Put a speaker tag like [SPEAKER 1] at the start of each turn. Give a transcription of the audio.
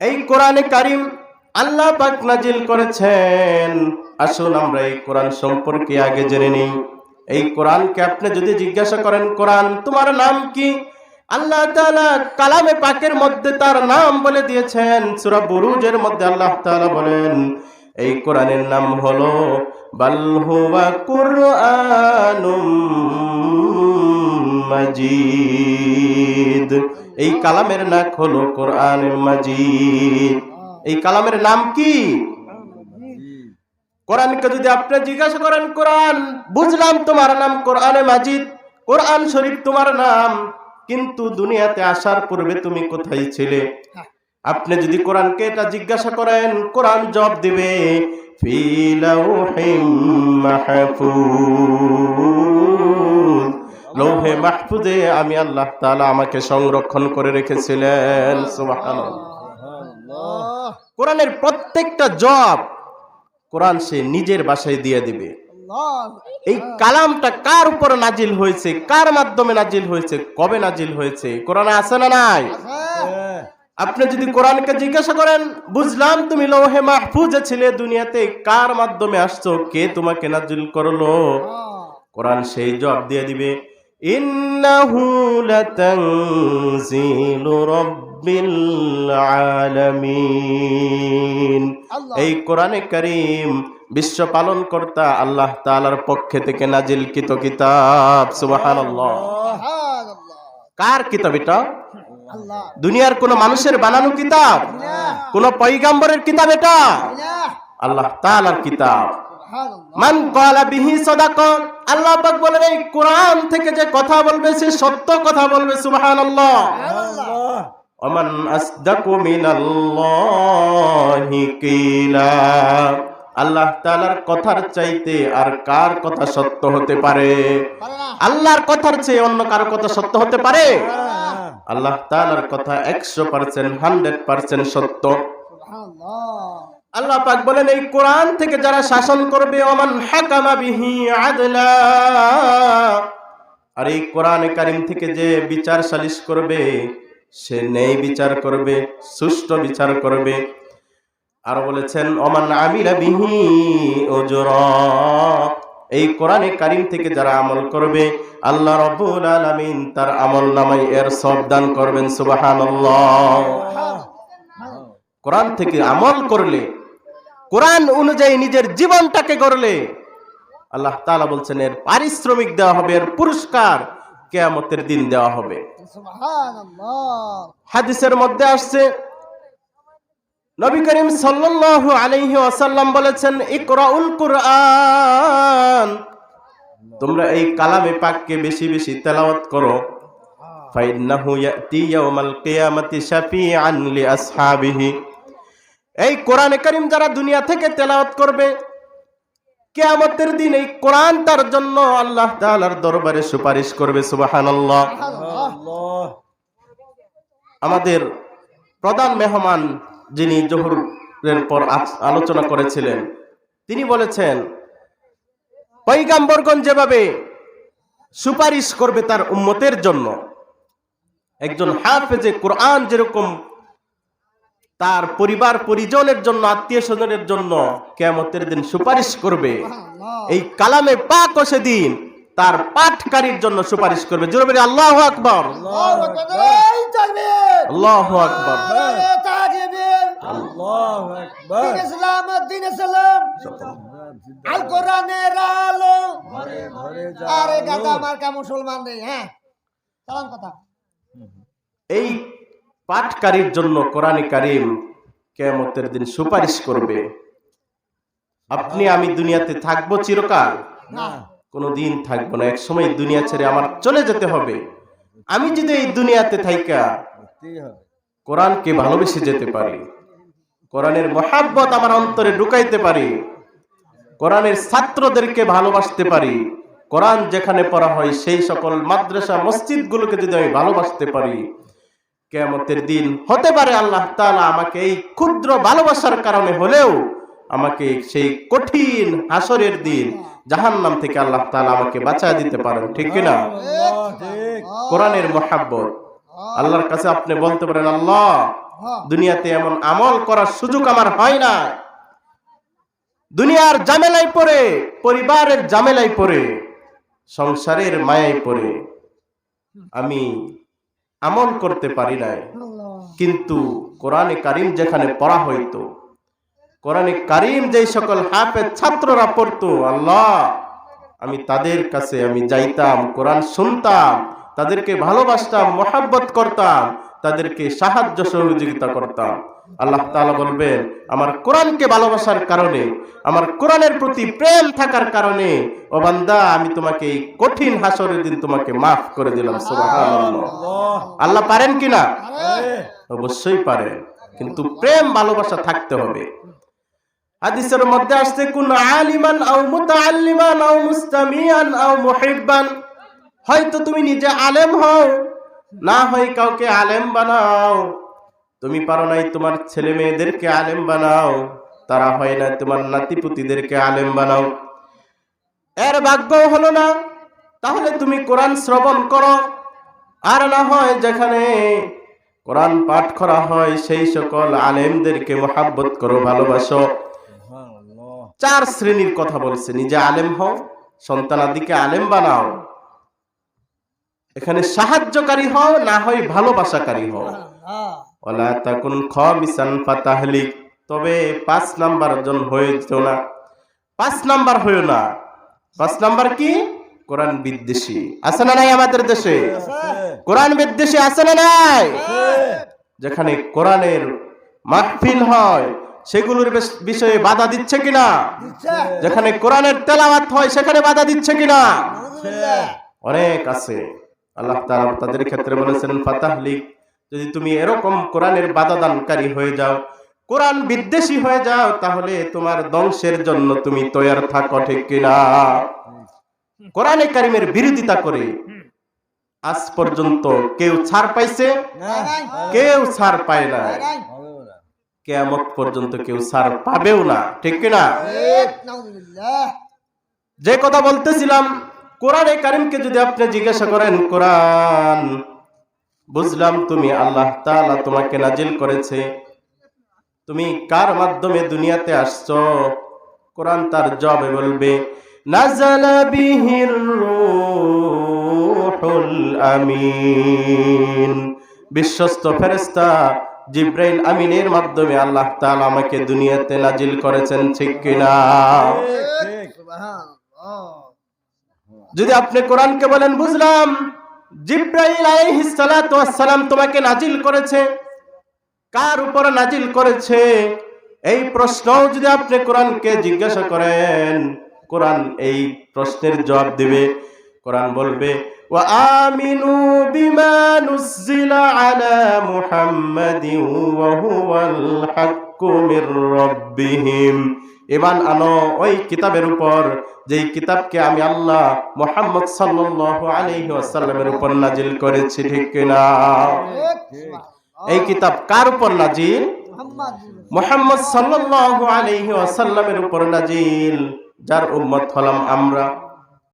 [SPEAKER 1] এই কোরআনে কারিম আল্লাহ পাক নাজিল করেছেন। আসুন আমরা এই কোরআন সম্পর্কে আগে জেনে নিই। এই কোরআনকে আপনি যদি জিজ্ঞাসা করেন, কোরআন, তোমার নাম কি? আল্লাহ তাআলা কালামে পাকের মধ্যে তার নাম বলে দিয়েছেন। সূরা বুরুজের মধ্যে আল্লাহ তাআলা বলেন, এই কোরআনের নাম হলো হুয়া মাজিদ। এই কালামের নাম হলো কোরআন মাজিদ। এই কালামের নাম কি? কোরআনকে যদি আপনি জিজ্ঞাসা করেন কোরআন বুঝলাম তোমার নাম কোরআনে মাজিদ কোরআন শরীফ তোমার নাম কিন্তু দুনিয়াতে আসার পূর্বে তুমি কোথায় ছিলে? আপনি যদি কোরআনকে এটা জিজ্ঞাসা করেন কোরআন জব দিবে? ফি লাউহিম মাহফুজ লৌহে মাহফুজে আমি আল্লাহ তাআলা আমাকে সংরক্ষণ করে রেখেছিলেন। কোরআনের প্রত্যেকটা জব কোরআন সে নিজের বাসায় দিয়ে দিবে। এই কালামটা কার উপর নাজিল হয়েছে? কার মাধ্যমে নাজিল হয়েছে? কবে নাজিল হয়েছে? কোরআনে আছে না নাই? আপনি যদি কোরআনকে জিজ্ঞাসা করেন বুঝলাম তুমি লৌহে মাহফুজে ছিলে দুনিয়াতে কার মাধ্যমে আসছো? কে তোমাকে নাজিল করল? কোরআন সেই জবাব দিয়ে দিবে ইন্নাহু লাতানজিলু রাব্বিল আলামিন। এই কোরআনে কারীম বিশ্ব পালন কর্তা আল্লাহ তাআলার পক্ষে থেকে নাজিলকৃত কিতাব সুবহানাল্লাহ। কার কিতাব এটা? দুনিয়ার কোন মানুষের বানানো কিতাব কোন পয়গাম্বরের কিতাব এটা? আল্লাহ তাআলার কিতাব। মান ক্বালা বিহি সাদাক আল্লাহ পাক বলেন এই কোরআন থেকে যে কথা বলবে সে সত্য কথা বলবে সুবহানাল্লাহ। ওমান আসদাকু মিনাল্লাহি কিলা। আল্লাহ তাআলার কথার চাইতে আর কার কথা সত্য হতে পারে? আল্লাহর কথার চেয়ে অন্য কারও কথা সত্য হতে পারে? আল্লাহ তাআলার কথা একশো পার্সেন্ট হান্ড্রেড পার্সেন্ট সত্য। আল্লাহ পাক বলেন, এই কোরআন থেকে যারা শাসন করবে অমান হাকামা বিহি আদলা। আর এই কোরআনে কারিম থেকে যে বিচার সালিশ করবে, সে নেই বিচার করবে, সুষ্ঠু বিচার করবে। আর বলেছেন, ওমান আমিলা বিহি ওজর এই কোরআনে কারিম থেকে যারা আমল করবে আল্লাহ রব্বুল আলামিন তার আমল নামাই এর সব দান করবেন সুবহানাল্লাহ। কোরআন থেকে আমল করলে কোরআন অনুযায়ী নিজের জীবনটাকে গড়লে আল্লাহ তাআলা বলছেন এর পারিশ্রমিক দেওয়া হবে এর পুরস্কার কেয়ামতের দিন দেওয়া হবে। হাদিসের মধ্যে আসছে নবী করিম সাল্লাল্লাহু আলাইহি ওয়াসাল্লাম বলেছেন ইকরাউল কুরআন। তোমরা এই কালামে পাককে বেশি বেশি তেলাওয়াত করো। ফাইন্নাহু ইয়াতি ইয়াউমাল কিয়ামাতি শাফিআন লিআসহাবিহি। এই কোরআনে করিম যারা দুনিয়া থেকে তেলাওয়াত করবে কেয়ামতের দিন এই কোরআন তার জন্য আল্লাহ তাআলার দরবারে সুপারিশ করবে সুবহানাল্লাহ। আমাদের প্রধান মেহমান যিনি জহুরের পর আলোচনা করেছিলেন, তিনি বলেছেন পৈগাম্বরগণ যেভাবে সুপারিশ করবে তার উম্মতের জন্য, একজন হাফেজে কোরআন যেরকম তার পরিবার পরিজনের জন্য, আত্মীয় স্বজনের জন্য কেমতের দিন সুপারিশ করবে, এই কালামে পাক সেদিন তার পাঠকারীর জন্য সুপারিশ করবে। জোরে বলি আল্লাহ আকবর। আল্লাহ আকবর।
[SPEAKER 2] আল কোরআনের আলো। আরে গাদা মার্কা মুসলমান নেই হ্যাঁ? সালাম কথা।
[SPEAKER 1] এই পাঠকারীর জন্য কোরআনে কারিম কেমতের দিন সুপারিশ করবে। আপনি আমি দুনিয়াতে থাকব চিরকাল?
[SPEAKER 2] না।
[SPEAKER 1] কোনো দিন থাকব না। এক সময় দুনিয়া ছেড়ে আমার চলে যেতে হবে। আমি যদি এই দুনিয়াতে থাইকা, কোরআনকে ভালোবেসে যেতে পারি। কোরআনের মহাব্বত আমার অন্তরে ঢুকাইতে পারি। কোরআনের ছাত্রদেরকে ভালোবাসতে পারি। কোরআন যেখানে পড়া হয়, সেই সকল মাদ্রাসা মসজিদগুলোকে যদি আমি ভালোবাসতে পারি, কেয়ামতের দিন হতে পারে আল্লাহ তালা আমাকে এই ক্ষুদ্র ভালোবাসার কারণে হলেও আমাকে সেই কঠিন হাসরের দিন জাহান্নাম থেকে আল্লাহ তাআলা আমাকে বাঁচায় দিতে পারেন ঠিক কিনা? কোরআনের মহাব্বত। আল্লাহর কাছে আপনি বলতে পারেন আল্লাহ
[SPEAKER 2] হ্যাঁ।
[SPEAKER 1] দুনিয়াতে এমন আমল করার সুযোগ আমার হয় না দুনিয়ার জামেলায় পড়ে পরিবারের জামেলায় পড়ে সংসারের মায়ায় পড়ে আমি আমল করতে পারি নাই। কিন্তু কোরআনে কারিম যেখানে পড়া হইতো কোরআনে কারিম যেই সকল হাফেজ ছাত্ররা পড়তো আল্লাহ আমি তাদের কাছে আমি যাইতাম কোরআন শুনতাম তাদেরকে ভালোবাসতাম মোহাব্বত করতাম তাদেরকে সাহায্য সহযোগিতা করতাম। আল্লাহ তাআলা বলবেন আমার কোরআনকে ভালোবাসার কারণে আমার কোরআনের প্রতি প্রেম থাকার কারণে ও বান্দা আমি তোমাকে এই কঠিন হাসরের দিন তোমাকে মাফ করে দিলাম সুবহানাল্লাহ। আল্লাহ পারেন কিনা অবশ্যই পারে কিন্তু প্রেম ভালোবাসা থাকতে হবে। হাদিসের মধ্যে আসছে, কোন আলিমান আও মুতাআল্লিমান আও মুস্তামিয়ান আও মুহিব্বান। হয়তো তুমি নিজে আলেম হও, না হয় কাউকে আলেম বানাও। তুমি পারো নাই তোমার ছেলে মেয়েদেরকে আলেম বানাও, তারা হয় না তোমার নাতিপুতিদেরকে আলেম বানাও। এর ভাগ্য হলো না। তাহলে তুমি কোরআন শ্রবণ করো। আর না হয় যেখানে কোরআন পাঠ করা হয়, সেই সকল আলেমদেরকে মোহাব্বত করো, ভালোবাসো। চার শ্রেণির কথা বলছে। নিজে আলেম হও সন্তানাদিকে আলেম বানাও। এখানে সাহায্যকারী হও, না হয় ভালোবাসাকারী হও। ওলা তাকুন খামিসান ফাতাহলিক। তবে পাঁচ নাম্বার জন হয়ে না। পাঁচ নাম্বার হয়েও না। পাঁচ নাম্বার কি? কোরআন বিদ্বেষী। আছে না নাই আমাদের দেশে? কোরআন বিদ্বেষী আছে না নাই? যেখানে কোরআনের মাহফিল হয় সেগুলোর বিষয়ে বাধা দিচ্ছে কিনা? যেখানে কোরআনের তেলাওয়াত হয় সেখানে বাধা দিচ্ছে কিনা? অনেক আছে। আল্লাহ তাআলা তাদের ক্ষেত্রে বলেছেন ফাতাহলিক যদি তুমি এরকম কোরআনের বাধা দানকারী হয়ে যাও কোরআন বিদ্বেষী হয়ে যাও তাহলে তোমার ধ্বংসের জন্য তুমি তৈয়ার থাকো ঠিক কিনা? কোরআনে কারিমের বিরোধিতা করে আজ পর্যন্ত কেউ ছাড় পাইছে? কেউ ছাড় পায় না। কেয়ামত পর্যন্ত কেউ ছাড় পাবেও না ঠিক কিনা? যে কথা বলতেছিলাম কোরআনে কারিমকে যদি আপনি জিজ্ঞাসা করেন কোরআন বুঝলাম তুমি আল্লাহ তাআলা তোমাকে নাজিল করেছে। তুমি কার মাধ্যমে দুনিয়াতে আসছো? কোরআন তার জবাবে বলবে নাজালা বিহির রূহুল আমিন। বিশ্বস্ত ফেরেশতা জিব্রাইল আমিনের মাধ্যমে আল্লাহ তাআলা আমাকে দুনিয়াতে নাজিল করেছেন ঠিক কিনা? যদি আপনি কোরআনকে বলেন বুঝলাম জিব্রাইল সালাম তোমাকে নাজিল করেছে। কার উপর নাজিল করেছে? এই প্রশ্ন যদি আপনি কোরআনকে জিজ্ঞাসা করেন কোরআন এই প্রশ্নের জবাব দিবে। কোরআন বলবে বিমা নুজ্জিলা আলা মুহাম্মাদিন ওয়া হুয়াল হাক্কু মির রাব্বিহিম ইমান আনো ওই কিতাবের উপর, যেই কিতাবকে আমি আল্লাহ মোহাম্মদ সাল্লাল্লাহু আলাইহি ওয়াসাল্লামের উপর নাজিল করেছি, ঠিক কিনা? এই কিতাব কার উপর নাজিল? মোহাম্মদ সাল্লাল্লাহু আলাইহি ওয়াসাল্লামের উপর নাজিল। যার উম্মত হলাম আমরা।